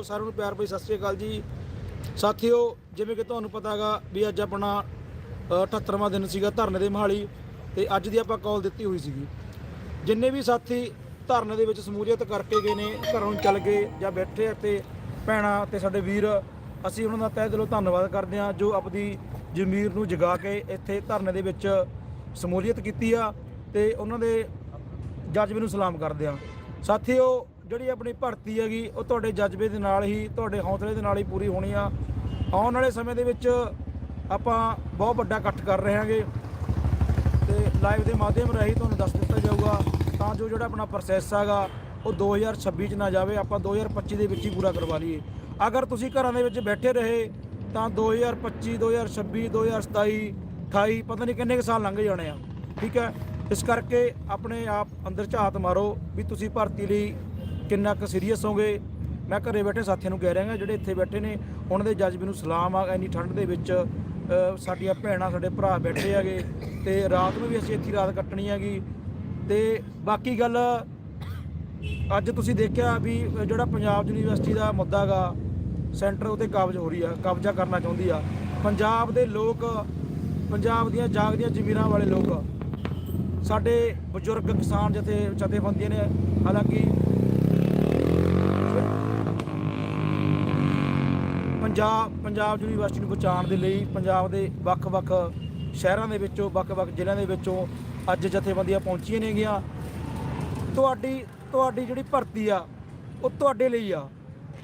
ਸਾਰਿਆਂ ਨੂੰ ਪਿਆਰ ਭਰੀ ਸਤਿ ਸ਼੍ਰੀ ਅਕਾਲ ਜੀ। ਸਾਥੀਓ ਜਿਵੇਂ ਕਿ ਤੁਹਾਨੂੰ ਪਤਾ ਹੈਗਾ ਵੀ ਅੱਜ ਆਪਣਾ ਅ, 78ਵਾਂ ਦਿਨ ਸੀਗਾ ਧਰਨੇ ਦੇ ਮਹਾਲੀ ਤੇ ਅੱਜ ਦੀ ਆਪਾਂ ਕਾਲ ਦਿੱਤੀ ਹੋਈ ਸੀਗੀ। ਜਿੰਨੇ ਵੀ ਸਾਥੀ ਧਰਨੇ ਦੇ ਵਿੱਚ ਸਮੂਲੀਅਤ ਕਰਕੇ ਗਏ ਨੇ ਘਰੋਂ ਚੱਲ ਗਏ ਜਾਂ ਬੈਠੇ ਅਤੇ ਤੇ ਭੈਣਾਂ ਤੇ ਸਾਡੇ ਵੀਰ ਅਸੀਂ ਉਹਨਾਂ ਦਾ ਤਹਿ ਦਿਲੋਂ ਧੰਨਵਾਦ ਕਰਦੇ ਹਾਂ ਜੋ ਆਪਣੀ ਜ਼ਮੀਰ ਨੂੰ ਜਗਾ ਕੇ ਇੱਥੇ ਧਰਨੇ ਦੇ ਵਿੱਚ ਸਮੂਲੀਅਤ ਕੀਤੀ ਆ ਤੇ ਉਹਨਾਂ ਦੇ ਜਜ਼ਬੇ ਨੂੰ ਸਲਾਮ ਕਰਦੇ ਆ ਸਾਥੀਓ ਜਿਹੜੀ ਆਪਣੀ ਭਰਤੀ ਹੈਗੀ, ਉਹ ਤੁਹਾਡੇ ਜਜ਼ਬੇ ਦੇ ਨਾਲ ਹੀ, ਤੁਹਾਡੇ ਹੌਸਲੇ ਦੇ ਨਾਲ ਹੀ ਪੂਰੀ ਹੋਣੀ ਆ। ਆਉਣ ਵਾਲੇ ਸਮੇਂ ਦੇ ਵਿੱਚ ਆਪਾਂ ਬਹੁਤ ਵੱਡਾ ਇਕੱਠ ਕਰ ਰਹੇ ਹਾਂਗੇ ਤੇ ਲਾਈਵ ਦੇ ਮਾਧਿਅਮ ਰਾਹੀਂ ਤੁਹਾਨੂੰ ਦੱਸ ਦਿੱਤਾ ਜਾਊਗਾ, ਤਾਂ ਜੋ ਜਿਹੜਾ ਆਪਣਾ ਪ੍ਰੋਸੈਸ ਹੈਗਾ, ਉਹ 2026 ਚ ਨਾ ਜਾਵੇ, ਆਪਾਂ 2025 ਦੇ ਵਿੱਚ ਹੀ ਪੂਰਾ ਕਰਵਾ ਲਈਏ। ਅਗਰ ਤੁਸੀਂ ਘਰਾਂ ਦੇ ਵਿੱਚ ਬੈਠੇ ਰਹੇ, ਤਾਂ 2025 2026 2027 28 ਪਤਾ ਨਹੀਂ ਕਿੰਨੇ ਕੁ ਸਾਲ ਲੰਘ ਜਾਣੇ ਆ। ਠੀਕ ਹੈ? ਇਸ ਕਰਕੇ ਆਪਣੇ ਆਪ ਅੰਦਰ ਝਾਤ ਮਾਰੋ ਵੀ ਤੁਸੀਂ ਭਰਤੀ ਲਈ ਕਿੰਨਾ ਕੁ ਸੀਰੀਅਸ ਹੋਗੇ? ਮੈਂ ਘਰੇ ਬੈਠੇ ਸਾਥੀਆਂ ਨੂੰ ਕਹਿ ਰਿਹਾ ਹਾਂ ਜਿਹੜੇ ਇੱਥੇ ਬੈਠੇ ਨੇ, ਉਹਨਾਂ ਦੇ ਜਜ਼ਬੇ ਨੂੰ ਸਲਾਮ ਆ, ਇੰਨੀ ਠੰਡ ਦੇ ਵਿੱਚ ਸਾਡੀਆਂ ਭੈਣਾਂ, ਸਾਡੇ ਭਰਾ ਬੈਠੇ ਹੈਗੇ, ਤੇ ਰਾਤ ਨੂੰ ਵੀ ਅਸੀਂ ਇੱਥੇ ਰਾਤ ਕੱਟਣੀ ਹੈਗੀ। ਤੇ ਬਾਕੀ ਗੱਲ, ਅੱਜ ਤੁਸੀਂ ਦੇਖਿਆ ਵੀ ਜਿਹੜਾ ਪੰਜਾਬ ਯੂਨੀਵਰਸਿਟੀ ਦਾ ਮੁੱਦਾ ਗਾ, ਸੈਂਟਰ ਉਤੇ ਕਾਬਜ ਹੋ ਰਹੀ ਆ, ਕਬਜ਼ਾ ਕਰਨਾ ਚਾਹੁੰਦੀ ਆ। ਪੰਜਾਬ ਦੇ ਲੋਕ, ਪੰਜਾਬ ਦੀਆਂ ਜਾਗਦੀਆਂ ਜ਼ਮੀਰਾਂ ਵਾਲੇ ਲੋਕ, ਸਾਡੇ ਬਜ਼ੁਰਗ ਕਿਸਾਨ ਜਥੇ ਜਥੇਬੰਦੀਆਂ ਨੇ, ਹਾਲਾਂਕਿ ਪੰਜਾਬ ਪੰਜਾਬ ਯੂਨੀਵਰਸਿਟੀ ਨੂੰ ਬਚਾਉਣ ਦੇ ਲਈ ਪੰਜਾਬ ਦੇ ਵੱਖ-ਵੱਖ ਸ਼ਹਿਰਾਂ ਦੇ ਵਿੱਚੋਂ ਵੱਖ-ਵੱਖ ਜ਼ਿਲ੍ਹਿਆਂ ਦੇ ਵਿੱਚੋਂ ਅੱਜ ਜਥੇਬੰਦੀਆਂ ਪਹੁੰਚੀਆਂ ਨੇਗੀਆਂ। ਤੁਹਾਡੀ ਤੁਹਾਡੀ ਜਿਹੜੀ ਭਰਤੀ ਆ, ਉਹ ਤੁਹਾਡੇ ਲਈ ਆ।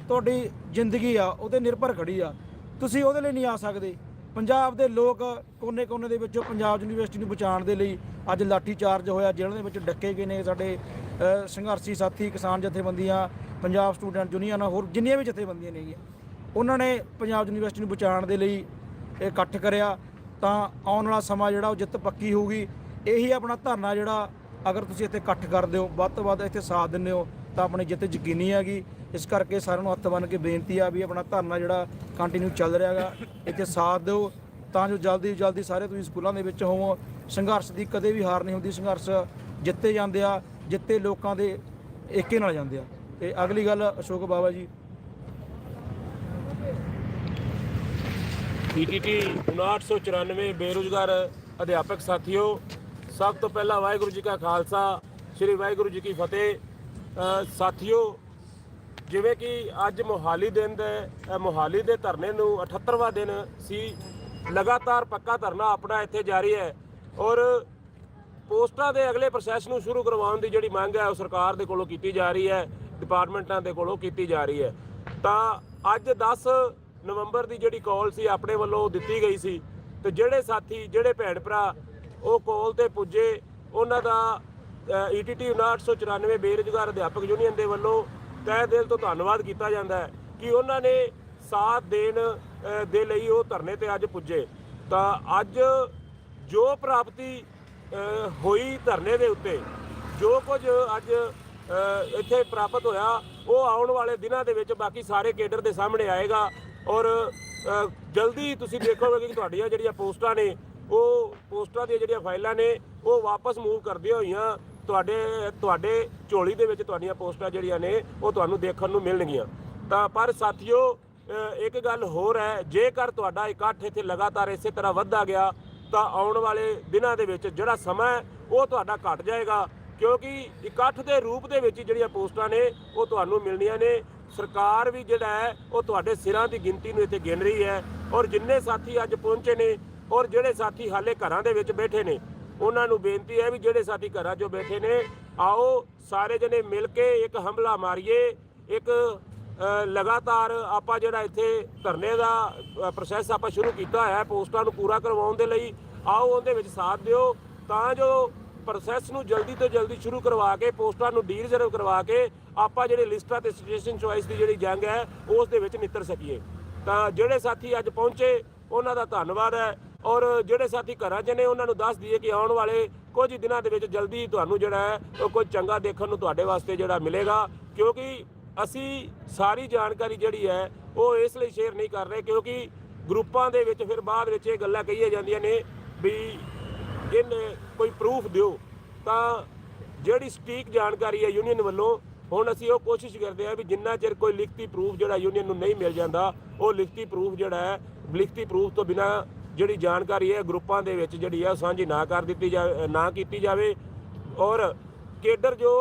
ਤੁਹਾਡੀ ਜ਼ਿੰਦਗੀ ਆ ਉਹਤੇ ਨਿਰਭਰ ਖੜੀ ਆ। ਤੁਸੀਂ ਉਹਦੇ ਲਈ ਨਹੀਂ ਆ ਸਕਦੇ। ਪੰਜਾਬ ਦੇ ਲੋਕ ਕੋਨੇ-ਕੋਨੇ ਦੇ ਵਿੱਚੋਂ ਪੰਜਾਬ ਯੂਨੀਵਰਸਿਟੀ ਨੂੰ ਬਚਾਉਣ ਦੇ ਲਈ ਅੱਜ ਲਾਠੀ ਚਾਰਜ ਹੋਇਆ। ਜੇਲ੍ਹਾਂ ਦੇ ਵਿੱਚ ਡੱਕੇ ਗਏ ਨੇ ਸਾਡੇ ਸੰਘਰਸ਼ੀ ਸਾਥੀ, ਕਿਸਾਨ ਜਥੇਬੰਦੀਆਂ, ਪੰਜਾਬ ਸਟੂਡੈਂਟ ਯੂਨੀਅਨ ਹੋਰ ਜਿੰਨੀਆਂ ਵੀ ਜਥੇਬੰਦੀਆਂ ਨੇਗੀਆਂ। ਉਹਨਾਂ ਨੇ ਪੰਜਾਬ ਯੂਨੀਵਰਸਿਟੀ ਨੂੰ ਬਚਾਉਣ ਦੇ ਲਈ ਇਹ ਇਕੱਠ ਕਰਿਆ, ਤਾਂ ਆਉਣ ਵਾਲਾ ਸਮਾਂ ਜਿਹੜਾ ਉਹ ਜਿੱਤ ਪੱਕੀ ਹੋਊਗੀ। ਇਹੀ ਆਪਣਾ ਧਰਨਾ ਜਿਹੜਾ ਅਗਰ ਤੁਸੀਂ ਇੱਥੇ ਇਕੱਠ ਕਰਦੇ ਹੋ, ਵੱਧ ਤੋਂ ਵੱਧ ਇੱਥੇ ਸਾਥ ਦਿੰਦੇ ਹੋ, ਤਾਂ ਆਪਣੀ ਜਿੱਤ ਯਕੀਨੀ ਹੈਗੀ। ਇਸ ਕਰਕੇ ਸਾਰਿਆਂ ਨੂੰ ਹੱਥ ਬੰਨ੍ਹ ਕੇ ਬੇਨਤੀ ਆ ਵੀ ਆਪਣਾ ਧਰਨਾ ਜਿਹੜਾ ਕੰਟੀਨਿਊ ਚੱਲ ਰਿਹਾ ਹੈਗਾ, ਇੱਥੇ ਸਾਥ ਦਿਓ। ਤਾਂ ਜੋ ਜਲਦੀ ਤੋਂ ਜਲਦੀ ਸਾਰੇ ਤੁਸੀਂ ਸਕੂਲਾਂ ਦੇ ਵਿੱਚ ਹੋਵੋ। ਸੰਘਰਸ਼ ਦੀ ਕਦੇ ਵੀ ਹਾਰ ਨਹੀਂ ਹੁੰਦੀ, ਸੰਘਰਸ਼ ਜਿੱਤੇ ਜਾਂਦੇ ਆ, ਜਿੱਤੇ ਲੋਕਾਂ ਦੇ ਏਕੇ ਨਾਲ ਜਾਂਦੇ ਆ। ਤੇ ਅਗਲੀ ਗੱਲ ਅਸ਼ੋਕ ਬਾਬਾ ਜੀ ਪੀਟੀਟੀ 5994 ਬੇਰੁਜ਼ਗਾਰ ਅਧਿਆਪਕ ਸਾਥੀਓ, ਸਭ ਤੋਂ ਪਹਿਲਾਂ ਵਾਹਿਗੁਰੂ ਜੀ ਕਾ ਖਾਲਸਾ, ਸ੍ਰੀ ਵਾਹਿਗੁਰੂ ਜੀ ਕੀ ਫਤਿਹ। ਸਾਥੀਓ, ਜਿਵੇਂ ਕਿ ਅੱਜ ਮੋਹਾਲੀ ਦਿਨ ਦੇ ਮੋਹਾਲੀ ਦੇ ਧਰਨੇ ਨੂੰ 78ਵਾਂ ਦਿਨ ਸੀ, ਲਗਾਤਾਰ ਪੱਕਾ ਧਰਨਾ ਆਪਣਾ ਇੱਥੇ ਜਾਰੀ ਹੈ ਔਰ ਪੋਸਟਾਂ ਦੇ ਅਗਲੇ ਪ੍ਰੋਸੈਸ ਨੂੰ ਸ਼ੁਰੂ ਕਰਵਾਉਣ ਦੀ ਜਿਹੜੀ ਮੰਗ ਹੈ ਉਹ ਸਰਕਾਰ ਦੇ ਕੋਲੋਂ ਕੀਤੀ ਜਾ ਰਹੀ ਹੈ, ਡਿਪਾਰਟਮੈਂਟਾਂ ਦੇ ਕੋਲੋਂ ਕੀਤੀ ਜਾ ਰਹੀ ਹੈ। ਤਾਂ ਅੱਜ 10 ਨਵੰਬਰ ਦੀ ਜਿਹੜੀ ਕਾਲ ਸੀ ਆਪਣੇ ਵੱਲੋਂ ਦਿੱਤੀ ਗਈ ਸੀ ਤੇ ਜਿਹੜੇ ਸਾਥੀ, ਜਿਹੜੇ ਭੈਣ ਭਰਾ ਉਹ ਕਾਲ ਤੇ ਪੁੱਜੇ, ਉਹਨਾਂ ਦਾ ਈਟੀਟੀ 994 ਬੇਰੁਜ਼ਗਾਰ ਅਧਿਆਪਕ ਯੂਨੀਅਨ ਦੇ ਵੱਲੋਂ ਤਹਿ ਦਿਲ ਤੋਂ ਧੰਨਵਾਦ ਕੀਤਾ ਜਾਂਦਾ ਹੈ ਕਿ ਉਹਨਾਂ ਨੇ ਸਾਥ ਦੇਣ ਦੇ ਲਈ ਉਹ ਧਰਨੇ ਤੇ ਅੱਜ ਪੁੱਜੇ। ਤਾਂ ਅੱਜ ਜੋ ਪ੍ਰਾਪਤੀ ਹੋਈ ਧਰਨੇ ਦੇ ਉੱਤੇ, ਜੋ ਕੁਝ ਅੱਜ ਇੱਥੇ ਪ੍ਰਾਪਤ ਹੋਇਆ, ਉਹ ਆਉਣ ਵਾਲੇ ਦਿਨਾਂ ਦੇ ਵਿੱਚ ਬਾਕੀ ਸਾਰੇ ਕੇਡਰ ਦੇ ਸਾਹਮਣੇ ਆਏਗਾ। ਔਰ ਜਲਦੀ ਤੁਸੀਂ ਦੇਖੋਗੇ ਕਿ ਤੁਹਾਡੀਆਂ ਜਿਹੜੀਆਂ ਪੋਸਟਾਂ ਨੇ, ਉਹ ਪੋਸਟਾਂ ਦੀਆਂ ਜਿਹੜੀਆਂ ਫਾਈਲਾਂ ਨੇ, ਉਹ ਵਾਪਸ ਮੂਵ ਕਰਦੀਆਂ ਹੋਈਆਂ। ਤੁਹਾਡੇ ਤੁਹਾਡੇ ਝੋਲੀ ਦੇ ਵਿੱਚ ਤੁਹਾਡੀਆਂ ਪੋਸਟਾਂ ਜਿਹੜੀਆਂ ਨੇ, ਉਹ ਤੁਹਾਨੂੰ ਦੇਖਣ ਨੂੰ ਮਿਲਣਗੀਆਂ। ਤਾਂ ਪਰ ਸਾਥੀਓ ਇੱਕ ਗੱਲ ਹੋਰ ਹੈ, ਜੇਕਰ ਤੁਹਾਡਾ ਇਕੱਠ ਇੱਥੇ ਲਗਾਤਾਰ ਇਸੇ ਤਰ੍ਹਾਂ ਵੱਧਦਾ ਗਿਆ, ਤਾਂ ਆਉਣ ਵਾਲੇ ਦਿਨਾਂ ਦੇ ਵਿੱਚ ਜਿਹੜਾ ਸਮਾਂ ਉਹ ਤੁਹਾਡਾ ਘਟ ਜਾਏਗਾ। ਕਿਉਂਕਿ ਇਕੱਠ ਦੇ ਰੂਪ ਦੇ ਵਿੱਚ ਜਿਹੜੀਆਂ ਪੋਸਟਾਂ ਨੇ, ਉਹ ਤੁਹਾਨੂੰ ਮਿਲਣੀਆਂ ਨੇ। ਸਰਕਾਰ ਵੀ ਜਿਹੜਾ ਹੈ, ਉਹ ਤੁਹਾਡੇ ਸਿਰਾਂ ਦੀ ਗਿਣਤੀ ਨੂੰ ਇੱਥੇ ਗਿਣ ਰਹੀ ਹੈ ਔਰ ਜਿੰਨੇ ਸਾਥੀ ਅੱਜ ਪਹੁੰਚੇ ਨੇ ਔਰ ਜਿਹੜੇ ਸਾਥੀ ਹਾਲੇ ਘਰਾਂ ਦੇ ਵਿੱਚ ਬੈਠੇ ਨੇ, ਉਹਨਾਂ ਨੂੰ ਬੇਨਤੀ ਹੈ ਵੀ ਜਿਹੜੇ ਸਾਥੀ ਘਰਾਂ 'ਚੋਂ ਬੈਠੇ ਨੇ, ਆਓ ਸਾਰੇ ਜਣੇ ਮਿਲ ਕੇ ਇੱਕ ਹਮਲਾ ਮਾਰੀਏ, ਇੱਕ ਲਗਾਤਾਰ ਆਪਾਂ ਜਿਹੜਾ ਇੱਥੇ ਧਰਨੇ ਦਾ ਪ੍ਰੋਸੈਸ ਆਪਾਂ ਸ਼ੁਰੂ ਕੀਤਾ ਹੋਇਆ ਹੈ ਪੋਸਟਾਂ ਨੂੰ ਪੂਰਾ ਕਰਵਾਉਣ ਦੇ ਲਈ, ਆਓ ਉਹਦੇ ਵਿੱਚ ਸਾਥ ਦਿਓ, ਤਾਂ ਜੋ ਪ੍ਰੋਸੈਸ ਨੂੰ ਜਲਦੀ ਤੋਂ ਜਲਦੀ ਸ਼ੁਰੂ ਕਰਵਾ ਕੇ, ਪੋਸਟਾਂ ਨੂੰ ਡੀ ਰਿਜ਼ਰਵ ਕਰਵਾ ਕੇ ਆਪਾਂ ਜਿਹੜੇ ਲਿਸਟਾਂ ਤੇ ਸਟੇਸ਼ਨ ਚੁਆਇਸ ਦੀ ਜਿਹੜੀ ਜੰਗ ਹੈ, ਉਸ ਦੇ ਵਿੱਚ ਨਿੱਤਰ ਸਕੀਏ। ਤਾਂ ਜਿਹੜੇ ਸਾਥੀ ਅੱਜ ਪਹੁੰਚੇ, ਉਹਨਾਂ ਦਾ ਧੰਨਵਾਦ ਹੈ। ਔਰ ਜਿਹੜੇ ਸਾਥੀ ਘਰਾਂ 'ਚ ਨੇ, ਉਹਨਾਂ ਨੂੰ ਦੱਸ ਦਈਏ ਕਿ ਆਉਣ ਵਾਲੇ ਕੁਝ ਦਿਨਾਂ ਦੇ ਵਿੱਚ ਜਲਦੀ ਤੁਹਾਨੂੰ ਜਿਹੜਾ ਹੈ, ਉਹ ਕੁਝ ਚੰਗਾ ਦੇਖਣ ਨੂੰ ਤੁਹਾਡੇ ਵਾਸਤੇ ਜਿਹੜਾ ਮਿਲੇਗਾ। ਕਿਉਂਕਿ ਅਸੀਂ ਸਾਰੀ ਜਾਣਕਾਰੀ ਜਿਹੜੀ ਹੈ, ਉਹ ਇਸ ਲਈ ਸ਼ੇਅਰ ਨਹੀਂ ਕਰ ਰਹੇ, ਕਿਉਂਕਿ ਗਰੁੱਪਾਂ ਦੇ ਵਿੱਚ ਫਿਰ ਬਾਅਦ ਵਿੱਚ ਇਹ ਗੱਲਾਂ ਕਹੀਆਂ ਜਾਂਦੀਆਂ ਨੇ ਵੀ ਇਹਨੇ ਕੋਈ ਪ੍ਰੂਫ ਦਿਓ। ਤਾਂ ਜਿਹੜੀ ਸਟੀਕ ਜਾਣਕਾਰੀ ਹੈ ਯੂਨੀਅਨ ਵੱਲੋਂ ਹੁਣ ਅਸੀਂ ਉਹ ਕੋਸ਼ਿਸ਼ ਕਰਦੇ ਹਾਂ ਵੀ ਜਿੰਨਾ ਚਿਰ ਕੋਈ ਲਿਖਤੀ ਪ੍ਰੂਫ ਜਿਹੜਾ ਯੂਨੀਅਨ ਨੂੰ ਨਹੀਂ ਮਿਲ ਜਾਂਦਾ, ਉਹ ਲਿਖਤੀ ਪ੍ਰੂਫ ਜਿਹੜਾ ਹੈ, ਲਿਖਤੀ ਪ੍ਰੂਫ ਤੋਂ ਬਿਨਾ ਜਿਹੜੀ ਜਾਣਕਾਰੀ ਹੈ ਗਰੁੱਪਾਂ ਦੇ ਵਿੱਚ ਜਿਹੜੀ ਆ ਉਹ ਸਾਂਝੀ ਨਾ ਕਰ ਦਿੱਤੀ ਜਾਵੇ ਨਾ ਕੀਤੀ ਜਾਵੇ। ਔਰ ਕੇਡਰ ਜੋ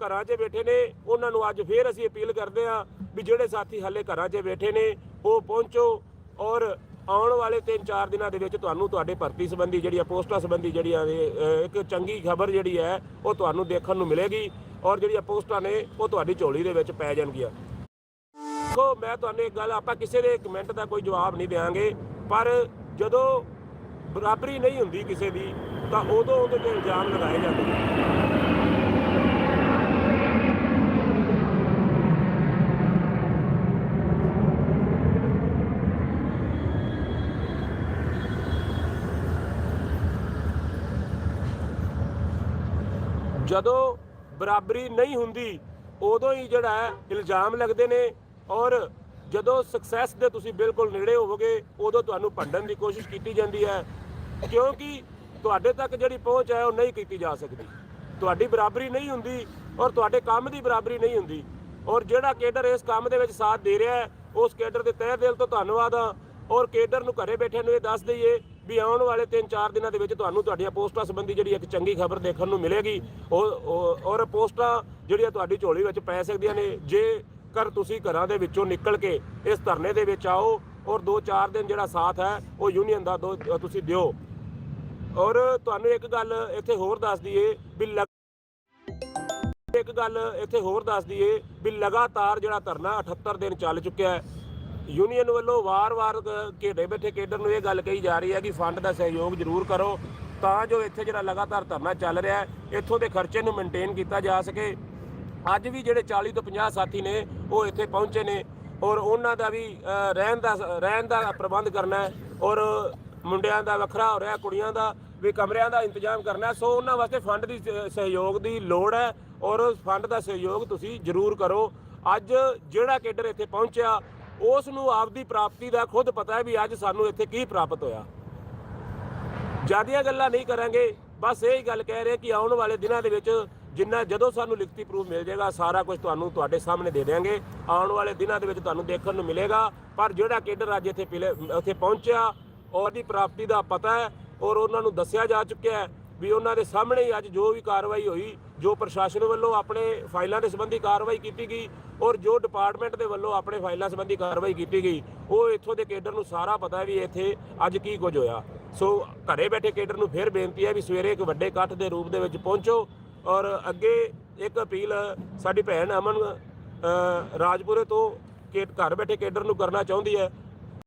ਘਰਾਂ 'ਚ ਬੈਠੇ ਨੇ, ਉਹਨਾਂ ਨੂੰ ਅੱਜ ਫੇਰ ਅਸੀਂ ਅਪੀਲ ਕਰਦੇ ਹਾਂ ਵੀ ਜਿਹੜੇ ਸਾਥੀ ਹਾਲੇ ਘਰਾਂ 'ਚ ਬੈਠੇ ਨੇ, ਉਹ ਪਹੁੰਚੋ। ਔਰ ਆਉਣ ਵਾਲੇ 3-4 ਦਿਨਾਂ ਦੇ ਵਿੱਚ ਤੁਹਾਨੂੰ ਤੁਹਾਡੇ ਭਰਤੀ ਸੰਬੰਧੀ ਜਿਹੜੀਆਂ ਪੋਸਟਾਂ ਸੰਬੰਧੀ ਜਿਹੜੀਆਂ ਇੱਕ ਚੰਗੀ ਖਬਰ ਜਿਹੜੀ ਹੈ, ਉਹ ਤੁਹਾਨੂੰ ਦੇਖਣ ਨੂੰ ਮਿਲੇਗੀ ਔਰ ਜਿਹੜੀਆਂ ਪੋਸਟਾਂ ਨੇ, ਉਹ ਤੁਹਾਡੀ ਝੋਲੀ ਦੇ ਵਿੱਚ ਪੈ ਜਾਣਗੀਆਂ। ਦੇਖੋ, ਮੈਂ ਤੁਹਾਨੂੰ ਇੱਕ ਗੱਲ, ਆਪਾਂ ਕਿਸੇ ਦੇ ਕਮੈਂਟ ਦਾ ਕੋਈ ਜਵਾਬ ਨਹੀਂ ਦੇਵਾਂਗੇ ਪਰ ਜਦੋਂ ਬਰਾਬਰੀ ਨਹੀਂ ਹੁੰਦੀ ਕਿਸੇ ਦੀ, ਤਾਂ ਉਦੋਂ ਉਹਦੇ ਤੇ ਇਲਜ਼ਾਮ ਲਗਾਏ ਜਾਂਦੇ ਨੇ। ਜਦੋਂ ਬਰਾਬਰੀ ਨਹੀਂ ਹੁੰਦੀ, ਉਦੋਂ ਹੀ ਜਿਹੜਾ ਹੈ ਇਲਜ਼ਾਮ ਲੱਗਦੇ ਨੇ ਔਰ ਜਦੋਂ ਸਕਸੈਸ ਦੇ ਤੁਸੀਂ ਬਿਲਕੁਲ ਨੇੜੇ ਹੋਵੋਗੇ, ਉਦੋਂ ਤੁਹਾਨੂੰ ਭੰਡਣ ਦੀ ਕੋਸ਼ਿਸ਼ ਕੀਤੀ ਜਾਂਦੀ ਹੈ। ਕਿਉਂਕਿ ਤੁਹਾਡੇ ਤੱਕ ਜਿਹੜੀ ਪਹੁੰਚ ਹੈ, ਉਹ ਨਹੀਂ ਕੀਤੀ ਜਾ ਸਕਦੀ। ਤੁਹਾਡੀ ਬਰਾਬਰੀ ਨਹੀਂ ਹੁੰਦੀ ਔਰ ਤੁਹਾਡੇ ਕੰਮ ਦੀ ਬਰਾਬਰੀ ਨਹੀਂ ਹੁੰਦੀ। ਔਰ ਜਿਹੜਾ ਕੇਡਰ ਇਸ ਕੰਮ ਦੇ ਵਿੱਚ ਸਾਥ ਦੇ ਰਿਹਾ ਹੈ, ਉਸ ਕੇਡਰ ਦੇ ਤਹਿ ਦਿਲ ਤੋਂ ਧੰਨਵਾਦ ਆ ਔਰ ਕੇਡਰ ਨੂੰ ਘਰੇ ਬੈਠੇ ਨੂੰ ਇਹ ਦੱਸ ਦਈਏ ਵੀ ਆਉਣ ਵਾਲੇ 3-4 ਦਿਨਾਂ ਦੇ ਵਿੱਚ ਤੁਹਾਨੂੰ ਤੁਹਾਡੀਆਂ ਪੋਸਟਾਂ ਸੰਬੰਧੀ ਜਿਹੜੀ ਇੱਕ ਚੰਗੀ ਖਬਰ ਦੇਖਣ ਨੂੰ ਮਿਲੇਗੀ, ਉਹ- ਉਹ- ਔਰ ਪੋਸਟਾਂ ਜਿਹੜੀਆਂ ਤੁਹਾਡੀ ਝੋਲੀ ਵਿੱਚ ਪੈ ਸਕਦੀਆਂ ਨੇ, ਜੇ ਕਰ ਤੁਸੀਂ ਘਰਾਂ ਦੇ ਵਿੱਚੋਂ ਨਿਕਲ ਕੇ ਇਸ ਧਰਨੇ ਦੇ ਵਿੱਚ ਆਓ ਔਰ 2-4 ਦਿਨ ਜਿਹੜਾ ਸਾਥ ਹੈ, ਉਹ ਯੂਨੀਅਨ ਦਾ ਦੋ, ਤੁਸੀਂ ਦਿਓ। ਔਰ ਤੁਹਾਨੂੰ ਇੱਕ ਗੱਲ ਇੱਥੇ ਹੋਰ ਦੱਸ ਦਈਏ ਵੀ ਲਗ- ਇੱਕ ਗੱਲ ਇੱਥੇ ਹੋਰ ਦੱਸ ਦਈਏ ਵੀ ਲਗਾਤਾਰ ਜਿਹੜਾ ਧਰਨਾ 78 ਦਿਨ ਚੱਲ ਚੁੱਕਿਆ ਹੈ ਯੂਨੀਅਨ ਵੱਲੋਂ ਵਾਰ-ਵਾਰ ਘੇੜੇ ਬੈਠੇ ਕੇਡਰ ਨੂੰ ਇਹ ਗੱਲ ਕਹੀ ਜਾ ਰਹੀ ਹੈ ਕਿ ਫੰਡ ਦਾ ਸਹਿਯੋਗ ਜ਼ਰੂਰ ਕਰੋ, ਤਾਂ ਜੋ ਇੱਥੇ ਜਿਹੜਾ ਲਗਾਤਾਰ ਧਰਨਾ ਚੱਲ ਰਿਹਾ ਹੈ, ਇੱਥੋਂ ਦੇ ਖਰਚੇ ਨੂੰ ਮੇਨਟੇਨ ਕੀਤਾ ਜਾ ਸਕੇ। ਅੱਜ ਵੀ ਜਿਹੜੇ 40 ਤੋਂ 50 ਸਾਥੀ ਨੇ, ਉਹ ਇੱਥੇ ਪਹੁੰਚੇ ਨੇ ਔਰ ਉਹਨਾਂ ਦਾ ਵੀ ਰਹਿਣ ਦਾ ਰਹਿਣ ਦਾ ਪ੍ਰਬੰਧ ਕਰਨਾ ਹੈ ਔਰ ਮੁੰਡਿਆਂ ਦਾ ਵੱਖਰਾ ਹੋ ਰਿਹਾ, ਕੁੜੀਆਂ ਦਾ ਵੀ ਕਮਰਿਆਂ ਦਾ ਇੰਤਜ਼ਾਮ ਕਰਨਾ ਸੋ ਉਹਨਾਂ ਵਾਸਤੇ ਫੰਡ ਦੀ ਸ- ਸਹਿਯੋਗ ਦੀ ਲੋੜ ਹੈ ਔਰ ਫੰਡ ਦਾ ਸਹਿਯੋਗ ਤੁਸੀਂ ਜ਼ਰੂਰ ਕਰੋ। ਅੱਜ ਜਿਹੜਾ ਕੇਡਰ ਇੱਥੇ ਪਹੁੰਚਿਆ ਉਸ ਨੂੰ ਆਪਦੀ ਪ੍ਰਾਪਤੀ ਦਾ ਖੁਦ ਪਤਾ ਹੈ ਵੀ ਅੱਜ ਸਾਨੂੰ ਇੱਥੇ ਕੀ ਪ੍ਰਾਪਤ ਹੋਇਆ। ਜਿਆਦੀਆਂ ਗੱਲਾਂ ਨਹੀਂ ਕਰਾਂਗੇ, ਬਸ ਇਹ ਹੀ ਗੱਲ ਕਹਿ ਰਹੇ ਕਿ ਆਉਣ ਵਾਲੇ ਦਿਨਾਂ ਦੇ ਵਿੱਚ ਜਿੰਨਾ ਜਦੋਂ ਸਾਨੂੰ ਲਿਖਤੀ ਪ੍ਰੂਫ ਮਿਲ ਜਾਏਗਾ, ਸਾਰਾ ਕੁਝ ਤੁਹਾਨੂੰ ਤੁਹਾਡੇ ਸਾਹਮਣੇ ਦੇ ਦੇਵਾਂਗੇ ਆਉਣ ਵਾਲੇ ਦਿਨਾਂ ਦੇ ਵਿੱਚ ਤੁਹਾਨੂੰ ਦੇਖਣ ਨੂੰ ਮਿਲੇਗਾ, ਪਰ ਜਿਹੜਾ ਕੇਡਰ ਅੱਜ ਇੱਥੇ ਪਿਲੇ, ਉੱਥੇ ਪਹੁੰਚਿਆ ਔਰ ਦੀ ਪ੍ਰਾਪਤੀ ਦਾ ਪਤਾ ਹੈ ਔਰ ਉਹਨਾਂ ਨੂੰ ਦੱਸਿਆ ਜਾ ਚੁੱਕਿਆ ਹੈ ਵੀ ਉਹਨਾਂ ਦੇ ਸਾਹਮਣੇ ਹੀ ਅੱਜ ਜੋ ਵੀ ਕਾਰਵਾਈ ਹੋਈ, ਜੋ ਪ੍ਰਸ਼ਾਸਨ ਵੱਲੋਂ ਆਪਣੇ ਫਾਈਲਾਂ ਦੇ ਸੰਬੰਧੀ ਕਾਰਵਾਈ ਕੀਤੀ ਗਈ ਔਰ ਜੋ ਡਿਪਾਰਟਮੈਂਟ ਦੇ ਵੱਲੋਂ ਆਪਣੇ ਫਾਈਲਾਂ ਸੰਬੰਧੀ ਕਾਰਵਾਈ ਕੀਤੀ ਗਈ, ਉਹ ਇੱਥੋਂ ਦੇ ਕੇਡਰ ਨੂੰ ਸਾਰਾ ਪਤਾ ਵੀ ਇੱਥੇ ਅੱਜ ਕੀ ਕੁਝ ਹੋਇਆ। ਸੋ ਘਰੇ ਬੈਠੇ ਕੇਡਰ ਨੂੰ ਫਿਰ ਬੇਨਤੀ ਹੈ ਵੀ ਸਵੇਰੇ ਇੱਕ ਵੱਡੇ ਇਕੱਠ ਦੇ ਰੂਪ ਦੇ ਵਿੱਚ ਪਹੁੰਚੋ ਔਰ ਅੱਗੇ ਇੱਕ ਅਪੀਲ ਸਾਡੀ ਭੈਣ ਅਮਨ ਰਾਜਪੁਰੇ ਤੋਂ ਕੇ ਘਰ ਬੈਠੇ ਕੇਡਰ ਨੂੰ ਕਰਨਾ ਚਾਹੁੰਦੀ ਹੈ